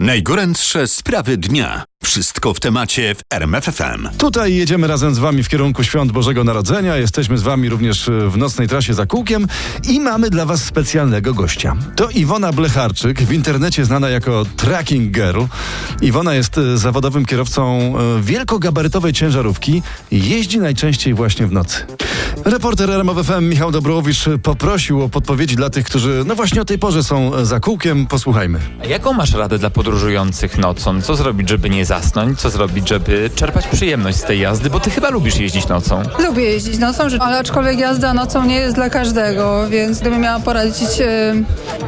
Najgorętsze sprawy dnia. Wszystko w temacie w RMFFM. Tutaj jedziemy razem z Wami w kierunku świąt Bożego Narodzenia. Jesteśmy z Wami również e, w nocnej trasie za kółkiem i mamy dla Was specjalnego gościa. To Iwona Blecharczyk, w internecie znana jako Tracking Girl. Iwona jest e, zawodowym kierowcą e, wielkogabarytowej ciężarówki i jeździ najczęściej właśnie w nocy. Reporter RMFFM Michał Dobrowicz poprosił o podpowiedzi dla tych, którzy no właśnie o tej porze są za kółkiem. Posłuchajmy. A jaką masz radę dla podróżujących nocą? Co zrobić, żeby nie zasnąć? Co zrobić, żeby czerpać przyjemność z tej jazdy? Bo ty chyba lubisz jeździć nocą. Lubię jeździć nocą, ale aczkolwiek jazda nocą nie jest dla każdego, więc gdybym miała poradzić, e,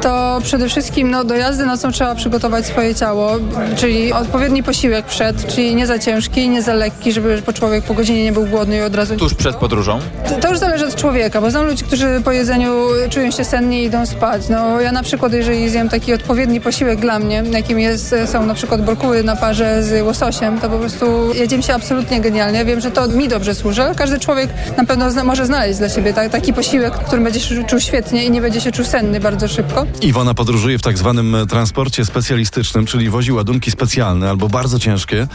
to przede wszystkim no, do jazdy nocą trzeba przygotować swoje ciało, czyli odpowiedni posiłek przed, czyli nie za ciężki, nie za lekki, żeby po człowiek po godzinie nie był głodny i od razu... Tuż przed podróżą? To- To już zależy od człowieka, bo znam ludzi, którzy po jedzeniu czują się senni i idą spać. No ja na przykład, jeżeli zjem taki odpowiedni posiłek dla mnie, jakim jest, są na przykład brokuły na parze z łososiem, to po prostu jedziem się absolutnie genialnie. Wiem, że to mi dobrze służy, każdy człowiek na pewno zna, może znaleźć dla siebie ta, taki posiłek, w którym będzie się czuł świetnie i nie będzie się czuł senny bardzo szybko. Iwona podróżuje w tak zwanym e, transporcie specjalistycznym, czyli wozi ładunki specjalne albo bardzo ciężkie.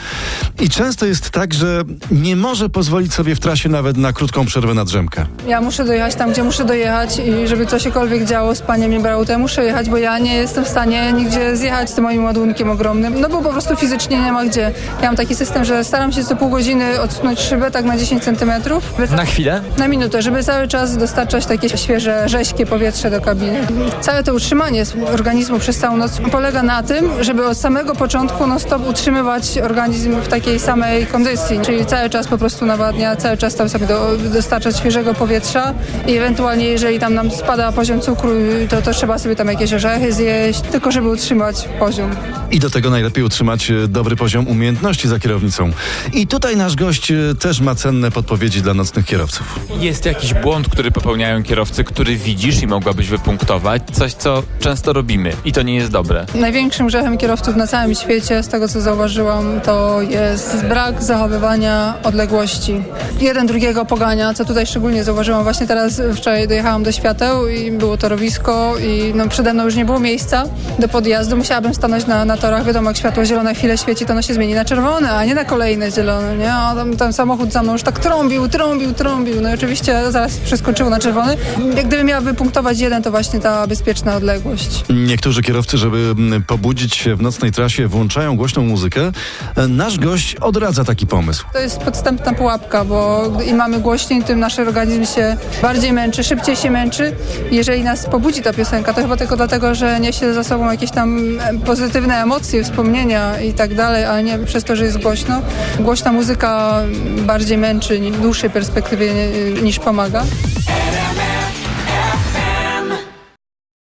I często jest tak, że nie może pozwolić sobie w trasie nawet na krótką przerwę na drzemkę. Ja muszę dojechać tam, gdzie muszę dojechać i żeby cośkolwiek działo z paniem nie brało, to ja muszę jechać, bo ja nie jestem w stanie nigdzie zjechać z tym moim ładunkiem ogromnym, no bo po prostu fizycznie nie ma gdzie. Ja mam taki system, że staram się co pół godziny odsunąć szybę tak na 10 centymetrów. Na chwilę? Na minutę, żeby cały czas dostarczać takie świeże, rześkie powietrze do kabiny. Całe to utrzymanie organizmu przez całą noc polega na tym, żeby od samego początku non stop utrzymywać organizm w takiej samej kondycji, czyli cały czas po prostu nawadnia, cały czas tam sobie do, dostarczać świeżego powietrza i ewentualnie jeżeli tam nam spada poziom cukru, to, to trzeba sobie tam jakieś orzechy zjeść, tylko żeby utrzymać poziom. I do tego najlepiej utrzymać e, dobry poziom umiejętności za kierownicą. I tutaj nasz gość e, też ma cenne podpowiedzi dla nocnych kierowców. Jest jakiś błąd, który popełniają kierowcy, który widzisz i mogłabyś wypunktować? Coś, co często robimy i to nie jest dobre. Największym grzechem kierowców na całym świecie, z tego co zauważyłam, to jest brak zachowywania odległości. Jeden drugiego pogania, co tutaj szczególnie zauważyłam. Właśnie teraz wczoraj dojechałam do świateł i było torowisko i no, przede mną już nie było miejsca do podjazdu. Musiałabym stanąć na, na torach. Wiadomo, jak światło zielone chwilę świeci, to się zmieni na czerwone, a nie na kolejne zielone, nie? A tam, ten samochód za mną już tak trąbił, trąbił, trąbił. No i oczywiście zaraz przeskoczyło na czerwony. Jak gdybym miała wypunktować jeden, to właśnie ta bezpieczna odległość. Niektórzy kierowcy, żeby mm, pobudzić się w nocnej trasie, włączają głośną muzykę. E, Nasz gość odradza taki pomysł. To jest podstępna pułapka, bo im mamy głośniej, tym nasz organizm się bardziej męczy, szybciej się męczy. Jeżeli nas pobudzi ta piosenka, to chyba tylko dlatego, że niesie za sobą jakieś tam pozytywne emocje, wspomnienia i tak dalej, nie przez to, że jest głośno. Głośna muzyka bardziej męczy w dłuższej perspektywie niż pomaga.